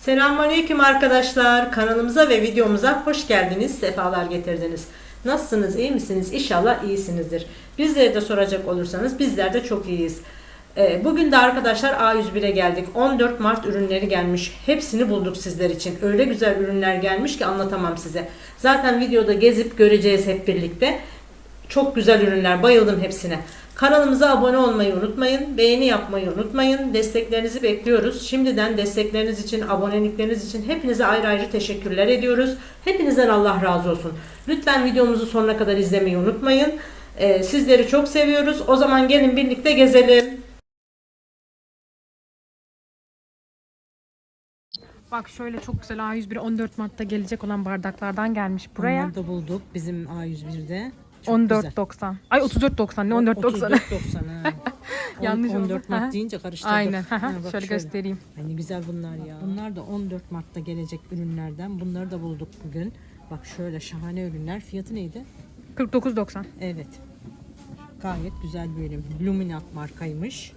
Selamünaleyküm arkadaşlar. Kanalımıza ve videomuza hoş geldiniz. Sefalar getirdiniz. Nasılsınız? iyi misiniz? İnşallah iyisinizdir. Bizleri de soracak olursanız bizler de çok iyiyiz. Ee, Bugün de arkadaşlar A101'e geldik. 14 Mart ürünleri gelmiş. Hepsini bulduk sizler için. Öyle güzel ürünler gelmiş ki anlatamam size. Zaten videoda gezip göreceğiz hep birlikte. Çok güzel ürünler. Bayıldım hepsine. Kanalımıza abone olmayı unutmayın. Beğeni yapmayı unutmayın. Desteklerinizi bekliyoruz. Şimdiden destekleriniz için, abonelikleriniz için hepinize ayrı ayrı teşekkürler ediyoruz. Hepinizden Allah razı olsun. Lütfen videomuzu sonuna kadar izlemeyi unutmayın. Ee, sizleri çok seviyoruz. O zaman gelin birlikte gezelim. Bak şöyle çok güzel A101 14 Mart'ta gelecek olan bardaklardan gelmiş buraya. Bunları da bulduk bizim A101'de. Çok güzel. 14.90. Ay 34.90 ne 14.90. 34.90 ha. Yanlış oldu. 14 Mart deyince karıştırdık. Aynen. Ha, bak şöyle göstereyim. Ne güzel bunlar ya. Bunlar da 14 Mart'ta gelecek ürünlerden. Bunları da bulduk bugün. Bak şöyle şahane ürünler. Fiyatı neydi? 49.90. Evet. Gayet güzel bir ürün. Luminat markaymış.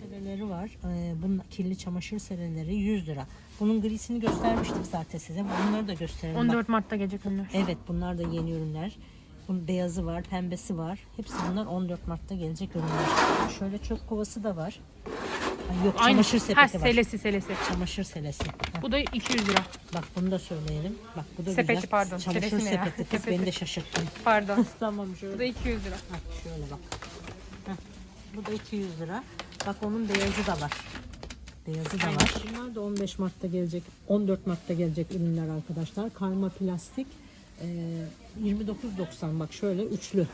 Sereleri var. Ee, bunun kirli çamaşır sereleri 100 lira. Bunun grisini göstermiştik zaten size. Bunları da gösterelim. Bak, 14 Mart'ta gelecek ürünler. Evet bunlar da yeni ürünler. Bunun beyazı var, pembesi var. Hepsi bunlar 14 Mart'ta gelecek ürünler. Şöyle çöp kovası da var. Ay yok Aynı. çamaşır sepeti ha, var. selesi selesi. Çamaşır selesi. Ha, Bu da 200 lira. Bak bunu da söyleyelim. Bak bu da Sepeti, güzel. pardon. Çamaşır Selesi ne ya? sepeti. Kız Sepeti. beni de şaşırttın. Pardon. tamam Bu şöyle. da 200 lira. Ha, şöyle bak. Heh, bu da 200 lira. Bak onun beyazı da var. Beyazı da var. Bunlar da 15 Mart'ta gelecek, 14 Mart'ta gelecek ürünler arkadaşlar. Karma plastik e, 29.90 bak şöyle üçlü.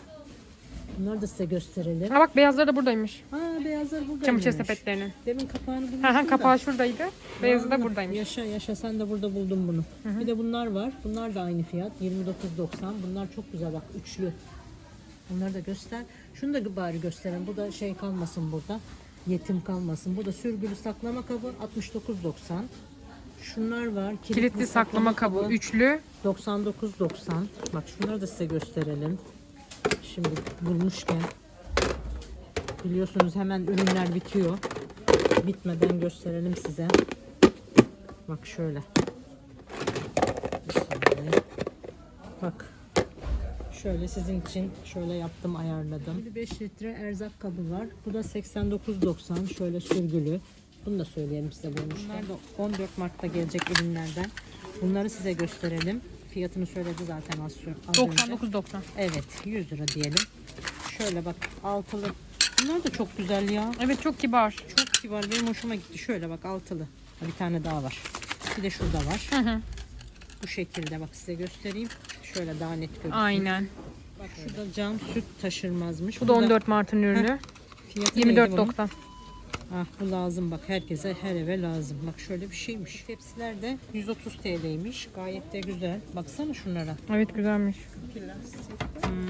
Bunları da size gösterelim. Ha bak beyazları da buradaymış. Ha beyazlar burada. Çamaşır sepetlerinin. Demin kapağını bulmuştum Ha ha da. kapağı şuradaydı. Beyazı da buradaymış. Yaşa yaşa sen de burada buldun bunu. Bir de bunlar var. Bunlar da aynı fiyat. 29.90. Bunlar çok güzel bak üçlü. Bunları da göster. Şunu da bari gösterin. Bu da şey kalmasın burada. Yetim kalmasın. Bu da sürgülü saklama kabı 69.90. Şunlar var. Kilitli saklama kabı üçlü. 99.90. Bak şunları da size gösterelim. Şimdi bulmuşken biliyorsunuz hemen ürünler bitiyor. Bitmeden gösterelim size. Bak şöyle. Bak. Şöyle sizin için şöyle yaptım ayarladım. Şimdi 5 litre erzak kabı var. Bu da 89.90 şöyle sürgülü. Bunu da söyleyelim size bulmuşken. Bunlar da 14 Mart'ta gelecek ürünlerden. Bunları size gösterelim. Fiyatını söyledi zaten az, az önce. 99.90. Evet 100 lira diyelim. Şöyle bak altılı. Bunlar da çok güzel ya. Evet çok kibar. Çok kibar benim hoşuma gitti. Şöyle bak altılı. Ha, Bir tane daha var. Bir de şurada var. Hı hı. Bu şekilde bak size göstereyim. Şöyle daha net görürsünüz. Aynen. Bak şurada cam süt taşırmazmış. Bu da Burada 14 Mart'ın ürünü. fiyatı neydi bunun? 24.90. Ah bu lazım bak herkese her eve lazım. Bak şöyle bir şeymiş. Tepsiler de 130 TL'ymiş. Gayet de güzel. Baksana şunlara. Evet güzelmiş.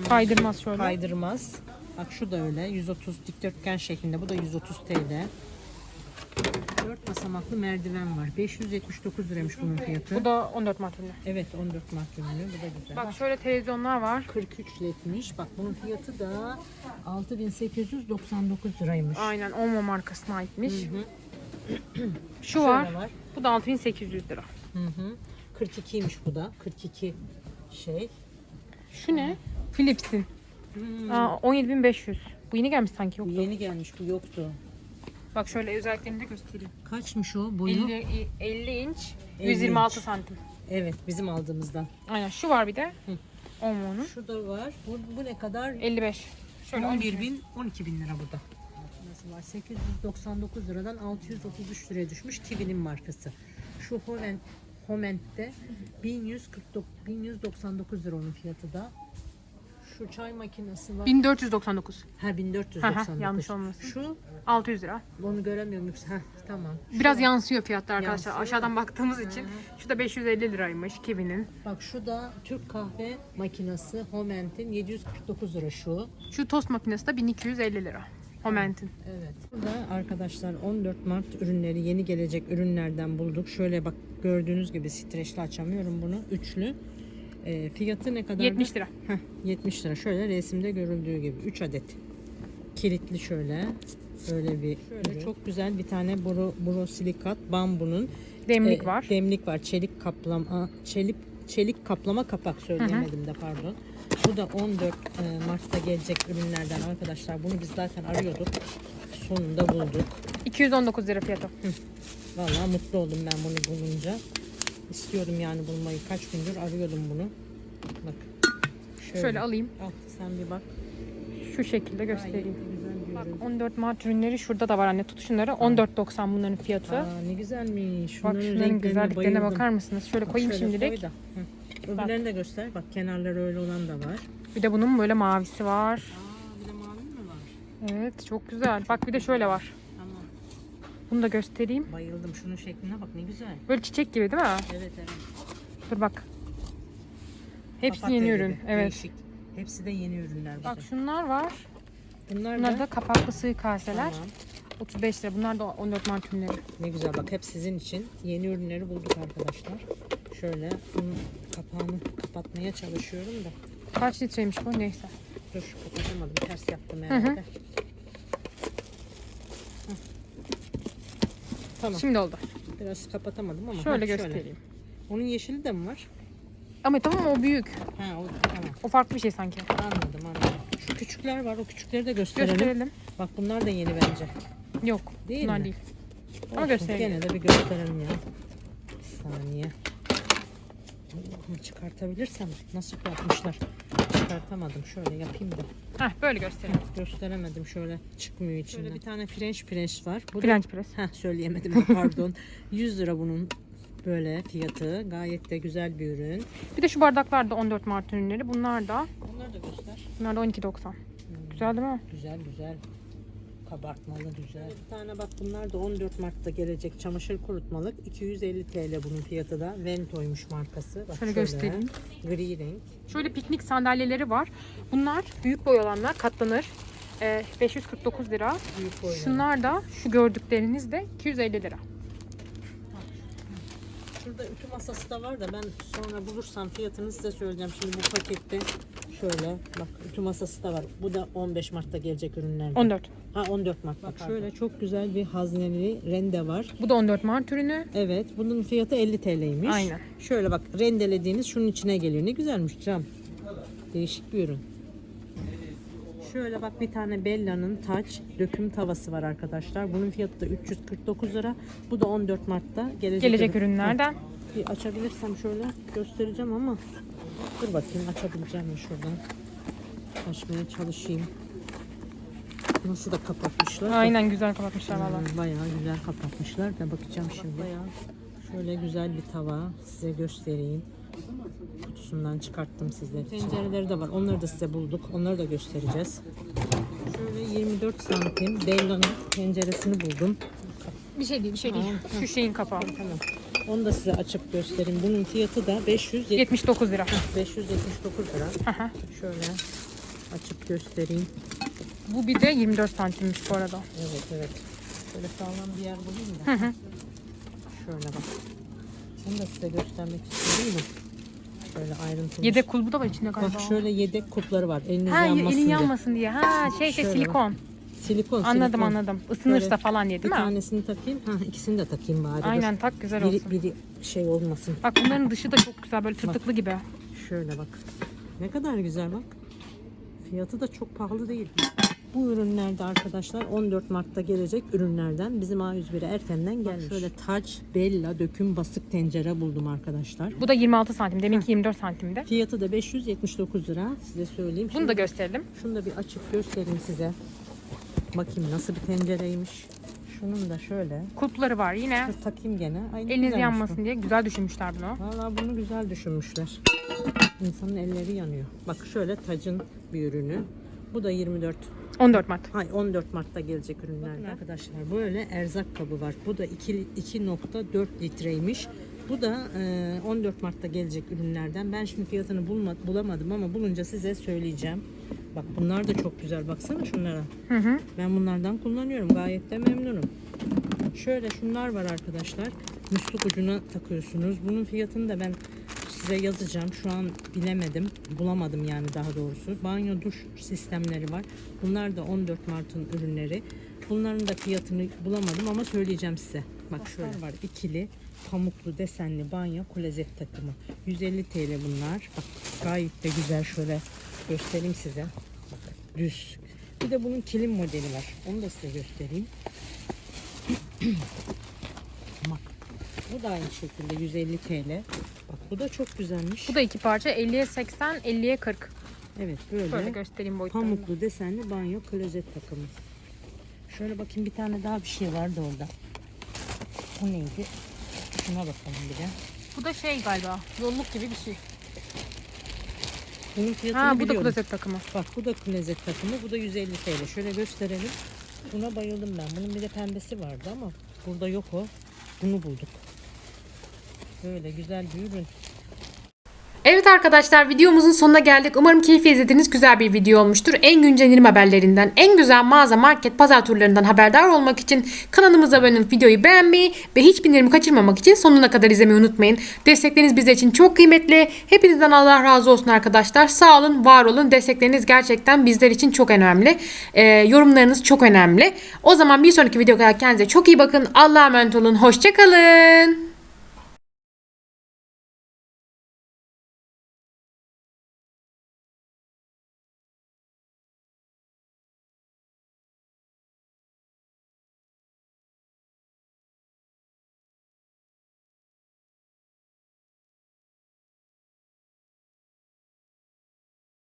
Kaydırmaz şöyle. Kaydırmaz. Bak şu da öyle 130 dikdörtgen şeklinde. Bu da 130 TL. 4 basamaklı merdiven var. 579 liraymış bunun fiyatı. Bu da 14 Mart ürünü. Evet 14 Mart ürünü. Bu da güzel. Bak şöyle televizyonlar var. 43 ledmiş. Bak bunun fiyatı da 6899 liraymış. Aynen Omo markasına aitmiş. Hı. Şu Şöyle var. var. Bu da 6800 lira. Hı hı. 42'ymiş bu da. 42 şey. Şu ne? Philips'in. Hmm. Aa, 17500. Bu yeni gelmiş sanki yoktu. yeni gelmiş. Bu yoktu. Bak şöyle özelliklerini de göstereyim. Kaçmış o boyu? 50, 50 inç, 50 126 inç. santim. Evet bizim aldığımızdan. Aynen şu var bir de. Hı. Omo'nun. Şu da var. Bu, bu ne kadar? 55. Şöyle 11 bin, 12 bin lira burada. Nasıl var? 899 liradan 633 liraya düşmüş Kiwi'nin markası. Şu Homen, Homent'te 1149, 1199 lira onun fiyatı da. Şu çay makinesi var. 1499. Ha 1499. Hı hı, yanlış olmasın. Şu 600 lira. onu göremiyorum yoksa. Ha tamam. Şu Biraz yansıyor fiyatlar arkadaşlar. Yansıyor. Aşağıdan baktığımız için. Şu da 550 liraymış Kiwi'nin. Bak şu da Türk kahve makinesi Homent'in 749 lira şu. Şu tost makinesi de 1250 lira. Homent'in. Evet. Burada arkadaşlar 14 Mart ürünleri yeni gelecek ürünlerden bulduk. Şöyle bak gördüğünüz gibi streçli açamıyorum bunu. Üçlü. Ee, fiyatı ne kadar? 70 lira. Heh, 70 lira. Şöyle resimde görüldüğü gibi 3 adet. Kilitli şöyle. Böyle bir şöyle çok güzel bir tane boro, borosilikat bambunun Demlik e, var. Demlik var. Çelik kaplama, çelik çelik kaplama kapak söyleyemedim de pardon. Bu da 14 e, Mart'ta gelecek ürünlerden arkadaşlar. Bunu biz zaten arıyorduk. Sonunda bulduk. 219 lira fiyatı. Vallahi mutlu oldum ben bunu bulunca. İstiyordum yani bulmayı. Kaç gündür arıyordum bunu. Bak. Şöyle, Şöyle alayım. Al sen bir bak. Şu şekilde göstereyim. Bak ürün. 14 Mart ürünleri şurada da var anne tutuşunları. 14.90 bunların fiyatı. Aa, ne güzelmiş. Bak Şunların güzelliklerine bayıldım. bakar mısınız? Şöyle Bak koyayım şöyle şimdilik. koy. Öbürlerini de göster. Bak kenarları öyle olan da var. Bir de bunun böyle mavisi var. Aa bir de mavi mi var? Evet çok güzel. Bak bir de şöyle var. Bunu da göstereyim. Bayıldım. Şunun şekline bak ne güzel. Böyle çiçek gibi değil mi? Evet evet. Dur bak. Hepsi Papatya yeni gibi, ürün. Evet. Değişik. Hepsi de yeni ürünler. Bak bize. şunlar var. Bunlar Bunlar da kapaklı sığ kaseler. Tamam. 35 lira. Bunlar da 14 Mart ürünleri. Ne güzel bak hep sizin için yeni ürünleri bulduk arkadaşlar. Şöyle bunun kapağını kapatmaya çalışıyorum da. Kaç litreymiş bu? Neyse. Dur kapatamadım. Ters yaptım herhalde. Hı. Tamam. Şimdi oldu. Biraz kapatamadım ama. Şöyle ha, göstereyim. Onun yeşili de mi var? Ama tamam o büyük. Ha o tamam. O farklı bir şey sanki. Anladım anladım. Şu küçükler var. O küçükleri de gösterelim. Gösterelim. Bak bunlar da yeni bence. Yok. Değil bunlar mi? değil. Ama Olsun, gösterelim. Gene de bir gösterelim ya. Bir saniye. Bunu çıkartabilirsem nasıl yapmışlar? Çıkartamadım. Şöyle yapayım da. Heh, böyle gösterelim. Gösteremedim şöyle çıkmıyor içinden. Şöyle bir tane French press var. Bu da French press. Heh, söyleyemedim de pardon. 100 lira bunun böyle fiyatı. Gayet de güzel bir ürün. Bir de şu bardaklar da 14 Mart ürünleri. Bunlar da Bunları da göster. bunlar da 12.90. Güzel değil mi? Güzel güzel. Kabartmalı güzel. Bir tane bak bunlar da 14 Mart'ta gelecek çamaşır kurutmalık. 250 TL bunun fiyatı da. Vento'ymuş markası. Bak Şöyle göstereyim. Gri renk. Şöyle piknik sandalyeleri var. Bunlar büyük boy olanlar katlanır. Ee, 549 lira. Büyük boylar. Şunlar da şu gördükleriniz de 250 lira. Şurada ütü masası da var da ben sonra bulursam fiyatını size söyleyeceğim. Şimdi bu pakette şöyle bak ütü masası da var. Bu da 15 Mart'ta gelecek ürünlerden. 14. Ha 14 Mart. Bak şöyle çok güzel bir hazneli rende var. Bu da 14 Mart ürünü. Evet bunun fiyatı 50 TL'ymiş. Aynen. Şöyle bak rendelediğiniz şunun içine geliyor. Ne güzelmiş cam. Değişik bir ürün. Şöyle bak bir tane Bella'nın taç döküm tavası var arkadaşlar. Bunun fiyatı da 349 lira. Bu da 14 Mart'ta gelecek, Gelecek ürün. ürünlerden. Bir açabilirsem şöyle göstereceğim ama dur bakayım açabileceğim mi şuradan. Açmaya çalışayım. Nasıl da kapatmışlar. Aynen güzel kapatmışlar valla. Hmm, Bayağı güzel kapatmışlar da bakacağım şimdi. Bayağı şöyle güzel bir tava size göstereyim. Kutusundan çıkarttım size. Tencereleri de var. Onları da size bulduk. Onları da göstereceğiz. Şöyle 24 santim Bella'nın tenceresini buldum. Bir şey değil bir şey değil. Tamam, Şu şeyin kapağı. Tamam. Onu da size açıp göstereyim. Bunun fiyatı da 570 79 lira. 579 lira. Aha. Şöyle açıp göstereyim. Bu bir de 24 santimmiş bu arada. Evet evet. Şöyle sağlam bir yer bulayım da. Hı hı. Şöyle bak. Bunu da size göstermek istiyorum da. Şöyle ayrıntılı. Yedek kulbu da var içinde galiba. Bak şöyle yedek kupları var. Eliniz Ha yanmasın elin diye. yanmasın diye. Ha şey şey Şöyle silikon. Silikon. Anladım silikon. anladım. Isınırsa Böyle falan diye Bir değil mi? tanesini takayım. Ha ikisini de takayım bari. dur. Aynen tak güzel Biri, olsun. biri şey olmasın. Bak bunların dışı da çok güzel böyle tırtıklı gibi. Şöyle bak. Ne kadar güzel bak. Fiyatı da çok pahalı değil. Bu ürünlerde arkadaşlar 14 Mart'ta gelecek ürünlerden bizim A101'e erkenden gelmiş. Şöyle taç, bella, döküm basık tencere buldum arkadaşlar. Bu da 26 santim. Deminki 24 santimde. Fiyatı da 579 lira. Size söyleyeyim. Bunu da gösterelim. Şunu da bir açıp göstereyim size. Bakayım nasıl bir tencereymiş. Şunun da şöyle. Kulpları var yine. Dur takayım gene. Ay, ne Eliniz güzelmiş yanmasın diye güzel düşünmüşler bunu. bu. Vallahi bunu güzel düşünmüşler. İnsanın elleri yanıyor. Bak şöyle tacın bir ürünü. Bu da 24 14 Mart. Hay 14 Mart'ta gelecek ürünlerden. arkadaşlar böyle erzak kabı var. Bu da 2 2.4 litreymiş. Bu da e, 14 Mart'ta gelecek ürünlerden. Ben şimdi fiyatını bulma, bulamadım ama bulunca size söyleyeceğim. Bak bunlar da çok güzel. Baksana şunlara. Hı hı. Ben bunlardan kullanıyorum. Gayet de memnunum. Şöyle şunlar var arkadaşlar. Musluk ucuna takıyorsunuz. Bunun fiyatını da ben size yazacağım. Şu an bilemedim. Bulamadım yani daha doğrusu. Banyo duş sistemleri var. Bunlar da 14 Mart'ın ürünleri. Bunların da fiyatını bulamadım ama söyleyeceğim size. Bak şöyle var ikili. pamuklu desenli banyo klozet takımı. 150 TL bunlar. Bak gayet de güzel şöyle göstereyim size. Düz. Bir de bunun kilim modeli var. Onu da size göstereyim. Bak. Bu da aynı şekilde 150 TL. Bak bu da çok güzelmiş. Bu da iki parça 50'ye 80, 50'ye 40. Evet böyle. Şöyle göstereyim boyutlarını. Pamuklu desenli banyo klozet takımı. Şöyle bakayım bir tane daha bir şey vardı orada. O neydi? Şuna bakalım bir de. Bu da şey galiba. Yolluk gibi bir şey. Bunun fiyatını Ha bu da klozet takımı. Bak bu da klozet takımı. Bu da 150 TL. Şöyle gösterelim. Buna bayıldım ben. Bunun bir de pembesi vardı ama burada yok o. Bunu bulduk. Böyle güzel bir ürün. Evet arkadaşlar videomuzun sonuna geldik. Umarım keyifle izlediğiniz güzel bir video olmuştur. En güncel indirim haberlerinden, en güzel mağaza, market, pazar turlarından haberdar olmak için kanalımıza abone olup videoyu beğenmeyi ve hiçbir indirimi kaçırmamak için sonuna kadar izlemeyi unutmayın. Destekleriniz bizler için çok kıymetli. Hepinizden Allah razı olsun arkadaşlar. Sağ olun, var olun. Destekleriniz gerçekten bizler için çok önemli. Ee, yorumlarınız çok önemli. O zaman bir sonraki videoya kadar kendinize çok iyi bakın. Allah'a emanet olun. Hoşçakalın.